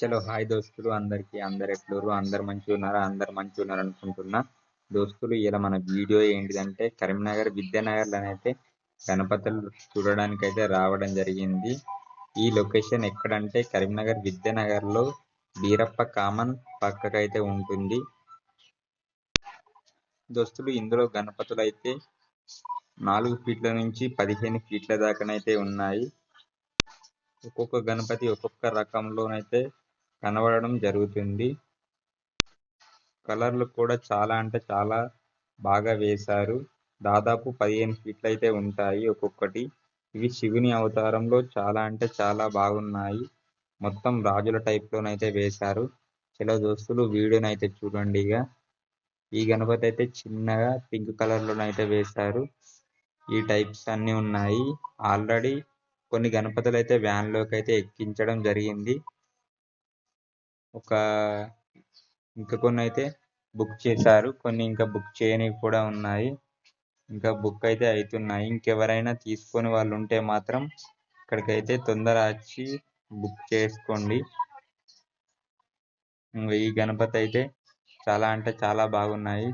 చలో హాయ్ దోస్తులు. అందరికి అందరు ఎట్లురు అందరు మంచిగా ఉన్నారా? అందరు మంచిగా ఉన్నారు అనుకుంటున్నా. దోస్తులు ఇలా మన వీడియో ఏంటిదంటే కరీంనగర్ విద్యానగర్లోనైతే గణపతులు చూడడానికి అయితే రావడం జరిగింది. ఈ లొకేషన్ ఎక్కడంటే కరీంనగర్ విద్యానగర్లో బీరప్ప కామన్ పక్కకైతే ఉంటుంది. దోస్తులు ఇందులో గణపతులు అయితే నాలుగు ఫీట్ల నుంచి పదిహేను ఫీట్ల దాకానైతే ఉన్నాయి. ఒక్కొక్క గణపతి ఒక్కొక్క రకంలోనైతే కనబడడం జరుగుతుంది. కలర్లు కూడా చాలా అంటే చాలా బాగా వేశారు. దాదాపు పదిహేను ఫీట్లు అయితే ఉంటాయి ఒక్కొక్కటి. ఇవి శివుని అవతారంలో చాలా అంటే చాలా బాగున్నాయి. మొత్తం రాజుల టైప్లోనైతే వేశారు. చలో దోస్తులు వీడియోనైతే చూడండి ఇక. ఈ గణపతి అయితే చిన్నగా పింక్ కలర్లోనైతే వేశారు. ఈ టైప్స్ అన్నీ ఉన్నాయి. ఆల్రెడీ కొన్ని గణపతులు అయితే వ్యాన్లోకి అయితే ఎక్కించడం జరిగింది. ఒక ఇంకా కొన్ని అయితే బుక్ చేశారు. కొన్ని ఇంకా బుక్ చేయనివి కూడా ఉన్నాయి. ఇంకా బుక్ అయితే అవుతున్నాయి ఇంకెవరైనా తీసుకొని వాళ్ళు ఉంటే మాత్రం ఇక్కడికైతే తొందర వచ్చి బుక్ చేసుకోండి. ఈ గణపతి అయితే చాలా అంటే చాలా బాగున్నాయి.